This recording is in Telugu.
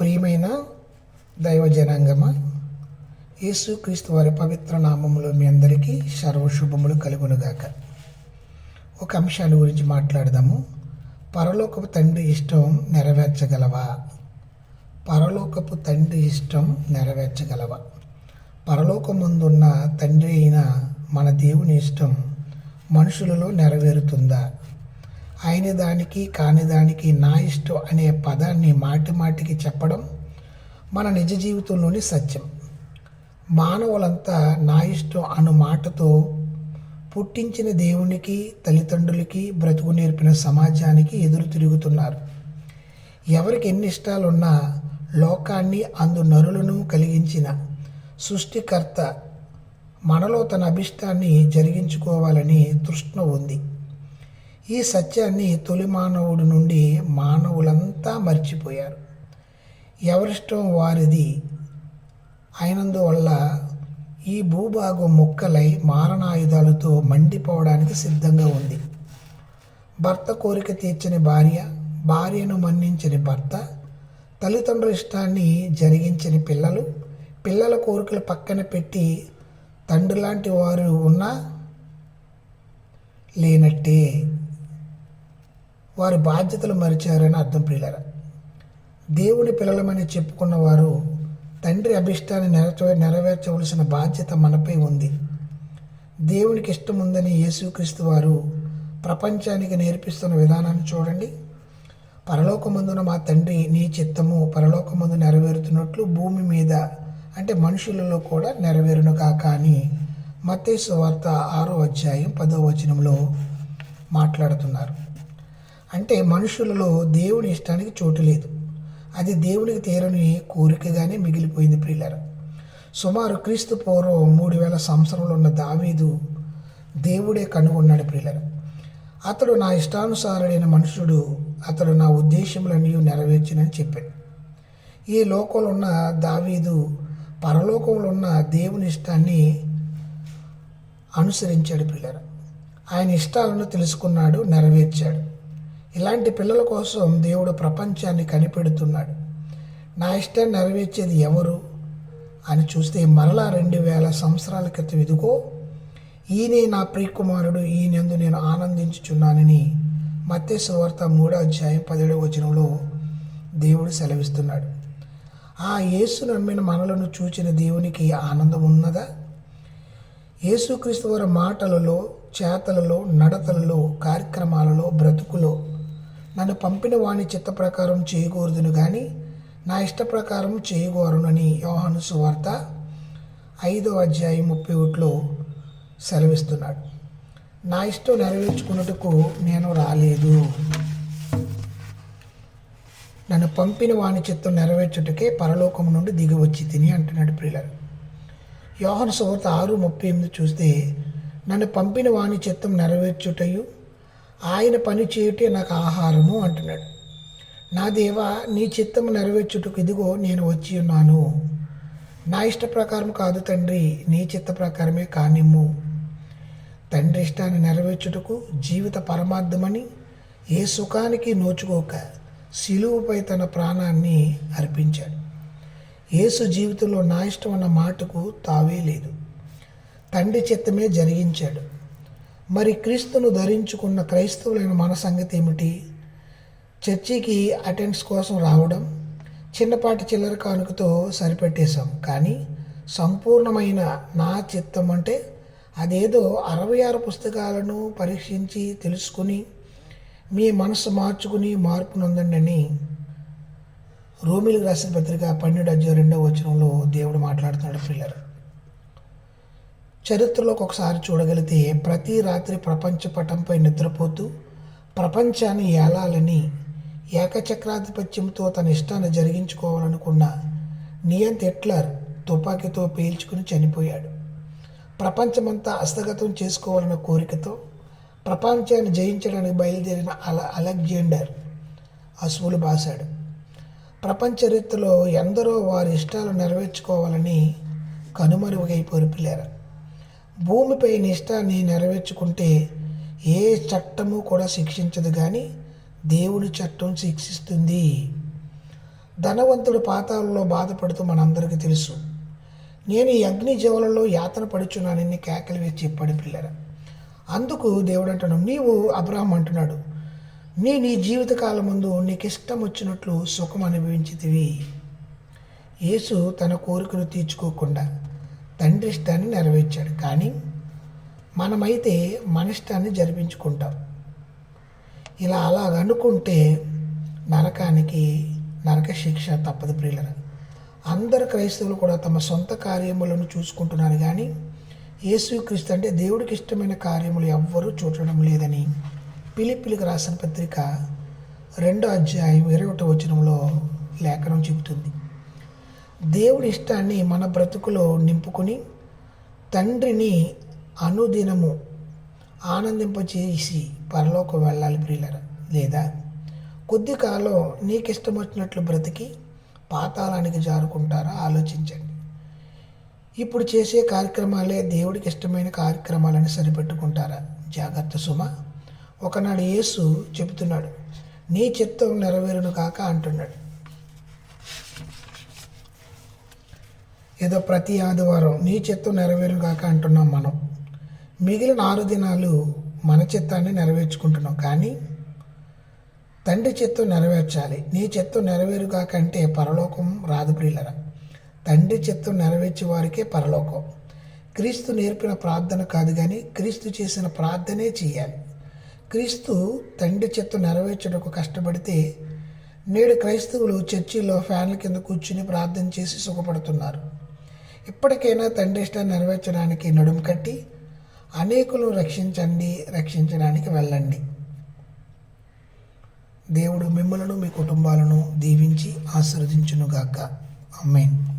ప్రియమైన దైవ జనాంగమ యేసుక్రీస్తు వారి పవిత్ర నామములో మీ అందరికీ సర్వశుభములు కలుగునుగాక. ఒక అంశాన్ని గురించి మాట్లాడదాము. పరలోకపు తండ్రి ఇష్టం నెరవేర్చగలవా? పరలోకపు తండ్రి ఇష్టం నెరవేర్చగలవా? పరలోకముందున్న తండ్రి అయిన మన దేవుని ఇష్టం మనుషులలో నెరవేరుతుందా? ఆయన దానికి కాని దానికి నా ఇష్టం అనే పదాన్ని మాటి మాటికి చెప్పడం మన నిజ జీవితంలోని సత్యం. మానవులంతా నా ఇష్టం అను మాటతో పుట్టించిన దేవునికి తల్లిదండ్రులకి బ్రతుకు నేర్పిన సమాజానికి ఎదురు తిరుగుతున్నారు. ఎవరికి ఎన్ని ఇష్టాలున్నా లోకాన్ని అందు నరులను కలిగించిన సృష్టికర్త మనలో తన అభిష్టాన్ని జరిగించుకోవాలని తృష్ణ ఉంది. ఈ సత్యాన్ని తొలి మానవుడి నుండి మానవులంతా మర్చిపోయారు. ఎవరిష్టం వారిది? అయినందువల్ల ఈ భూభాగం మొక్కలై మారణాయుధాలతో మండిపోవడానికి సిద్ధంగా ఉంది. భర్త కోరిక తీర్చని భార్య భార్యను మన్నించని భర్త తల్లిదండ్రుల ఇష్టాన్ని జరిగించని పిల్లలు పిల్లల కోరికలు పక్కన పెట్టి తండ్రి లాంటి వారు ఉన్నా లేనట్టే వారి బాధ్యతలు మరిచారని అర్థం ప్రియులరా. దేవుని పిల్లలమని చెప్పుకున్న వారు తండ్రి అభిష్టాన్ని నెరవే నెరవేర్చవలసిన బాధ్యత మనపై ఉంది. దేవునికి ఇష్టం ఉందని యేసుక్రీస్తు వారు ప్రపంచానికి నేర్పిస్తున్న విధానాన్ని చూడండి. పరలోకమందున మా తండ్రి నీ చిత్తము పరలోకమందు నెరవేరుతున్నట్లు భూమి మీద అంటే మనుషులలో కూడా నెరవేరును కాక అని మతేశ్వార్త వార్త ఆరో అధ్యాయం పదో వచనంలో మాట్లాడుతున్నారు. అంటే మనుషులలో దేవుని ఇష్టానికి చోటు లేదు. అది దేవునికి తీరని కోరికగానే మిగిలిపోయింది ప్రియులర. సుమారు క్రీస్తు పూర్వం మూడు వేల సంవత్సరంలో ఉన్న దావీదు దేవుడే కనుగొన్నాడు ప్రియులర. అతడు నా ఇష్టానుసారుడైన మనుషుడు అతడు నా ఉద్దేశములన్నీ నెరవేర్చినని చెప్పాడు. ఈ లోకంలో ఉన్న దావీదు పరలోకంలో ఉన్న దేవుని ఇష్టాన్ని అనుసరించాడు పిల్లర ఆయన ఇష్టాలను తెలుసుకున్నాడు నెరవేర్చాడు. ఇలాంటి పిల్లల కోసం దేవుడు ప్రపంచాన్ని కనిపెడుతున్నాడు. నా ఇష్టాన్ని నెరవేర్చేది ఎవరు? అని చూస్తే మరలా రెండు వేల సంవత్సరాల క్రితం ఇదిగో ఈయనే నా ప్రియకుమారుడు ఈయనందు నేను ఆనందించుచున్నానని మత్స్యవార్త మూడో అధ్యాయం పదిహేడవ వచనంలో దేవుడు సెలవిస్తున్నాడు. ఆ యేసు నమ్మిన మనలను చూచిన దేవునికి ఆనందం ఉన్నదా? యేసుక్రీస్తు వారి మాటలలో చేతలలో నడతలలో కార్యక్రమాలలో బ్రతుకులో నన్ను పంపిన వాని చిత్త ప్రకారం చేయకూడదును కానీ నా ఇష్ట ప్రకారం చేయకూడనని యోహాను సువార్త ఐదో అధ్యాయం ముప్పై ఒకటిలో సెలవిస్తున్నాడు. నా ఇష్టం నెరవేర్చుకున్నట్టుకు నేను రాలేదు. నన్ను పంపిన వాని చిత్తం నెరవేర్చుటకే పరలోకం నుండి దిగి వచ్చి తిని అంటున్నాడు ప్రియులరు. యోహన సువార్త ఆరు ముప్పై ఎనిమిది చూస్తే నన్ను పంపిన వాని చిత్తం నెరవేర్చుటయు ఆయన పని చేయుటే నాకు ఆహారము అంటున్నాడు. నా దేవా నీ చిత్తం నెరవేర్చుటకు ఇదిగో నేను వచ్చి ఉన్నాను. నా ఇష్ట ప్రకారం కాదు తండ్రి నీ చిత్త ప్రకారమే కానిమ్ము. తండ్రి ఇష్టాన్ని నెరవేర్చుటకు జీవిత పరమార్థమని ఏ సుఖానికి నోచుకోక సిలువుపై తన ప్రాణాన్ని అర్పించాడు. యేసు జీవితంలో నా ఇష్టం అన్న మాటకు తావే లేదు. తండ్రి చిత్తమే జరిగించాడు. మరి క్రీస్తును ధరించుకున్న క్రైస్తవులైన మన సంగతి ఏమిటి? చర్చికి అటెండ్స్ కోసం రావడం చిన్నపాటి చిల్లర కానుకతో సరిపెట్టేశాం. కానీ సంపూర్ణమైన నా చిత్తం అంటే అదేదో అరవై ఆరు పుస్తకాలను పరీక్షించి తెలుసుకుని మీ మనసు మార్చుకుని మార్పు నొందండి అని రోమిలకు రాసిన పత్రిక పన్నెండు అధ్యాయం రెండవ వచనంలో దేవుడు మాట్లాడుతున్నాడు ఫిల్లర్ చరిత్రలోకి ఒకసారి చూడగలిగితే ప్రతి రాత్రి ప్రపంచ పటంపై నిద్రపోతూ ప్రపంచాన్ని ఏలాలని ఏకచక్రాధిపత్యంతో తన ఇష్టాన్ని జరిగించుకోవాలనుకున్న నియంత్ హిట్లర్ తుపాకీతో పేల్చుకుని చనిపోయాడు. ప్రపంచమంతా హస్తగతం చేసుకోవాలన్న కోరికతో ప్రపంచాన్ని జయించడానికి బయలుదేరిన అల అలెగ్జాండర్ అసువులు బాశాడు. ప్రపంచ చరిత్రలో ఎందరో వారి ఇష్టాలు నెరవేర్చుకోవాలని కనుమరుగైపోరు పిల్లారు. భూమిపై నీ నెరవేర్చుకుంటే ఏ చట్టము కూడా శిక్షించదు కానీ దేవుని చట్టం శిక్షిస్తుంది. ధనవంతుడు పాతాలలో బాధపడుతూ మనందరికీ తెలుసు. నేను ఈ అగ్ని జీవులలో యాతన పడుచున్నానని కేకలు వేసి చెప్పాడు పిల్లర. అందుకు దేవుడు అంటున్నాడు నీవు అబ్రాహం అంటున్నాడు నీ నీ జీవితకాలం ముందు నీకు ఇష్టం వచ్చినట్లు సుఖం అనుభవించితివి. యేసు తన కోరికను తీర్చుకోకుండా తండ్రి ఇష్టాన్ని నెరవేర్చాడు. కానీ మనమైతే మన ఇష్టాన్ని జరిపించుకుంటాం. ఇలా అలా అనుకుంటే నరకానికి నరక శిక్ష తప్పదు ప్రియులరా. అందరు క్రైస్తవులు కూడా తమ సొంత కార్యములను చూసుకుంటున్నారు. కానీ యేసుక్రీస్తు అంటే దేవుడికి ఇష్టమైన కార్యములు ఎవ్వరూ చూడడం లేదని పిలిపిలికి రాసిన పత్రిక రెండో అధ్యాయం ఇరవై ఒకటో వచనంలో లేఖనం చెబుతుంది. దేవుడి ఇష్టాన్ని మన బ్రతుకులో నింపుకొని తండ్రిని అనుదినము ఆనందింపచేసి పరలోకి వెళ్ళాలి ప్రియులరా లేదా? కొద్ది కాలం నీకు ఇష్టం వచ్చినట్లు బ్రతికి పాతాళానికి జారుకుంటారా? ఆలోచించండి. ఇప్పుడు చేసే కార్యక్రమాలే దేవుడికి ఇష్టమైన కార్యక్రమాలని సరిపెట్టుకుంటారా? జాగ్రత్త సుమ. ఒకనాడు యేసు చెబుతున్నాడు నీ చిత్తం నెరవేరును కాక అంటున్నాడు. ఏదో ప్రతి ఆదివారం నీ చిత్తం నెరవేరుగాక అంటున్నాం మనం. మిగిలిన ఆరు దినాలు మన చిత్తాన్ని నెరవేర్చుకుంటున్నాం. కానీ తండ్రి చిత్తం నెరవేర్చాలి. నీ చిత్తం నెరవేరుగాక అంటే పరలోకం రాదు ప్రియులరా. తండ్రి చిత్తం నెరవేర్చే వారికే పరలోకం. క్రీస్తు నేర్పిన ప్రార్థన కాదు కానీ క్రీస్తు చేసిన ప్రార్థనే చేయాలి. క్రీస్తు తండ్రి చిత్తం నెరవేర్చడానికి కష్టపడితే నేడు క్రైస్తవులు చర్చిలో ఫ్యాన్ల కింద కూర్చుని ప్రార్థన చేసి సుఖపడుతున్నారు. ఇప్పటికైనా తండ్రి ఇష్టాన్ని నెరవేర్చడానికి నడుం కట్టి అనేకులు రక్షించండి రక్షించడానికి వెళ్ళండి. దేవుడు మిమ్మలను మీ కుటుంబాలను దీవించి ఆశీర్వదించునుగాక. అమ్మేన్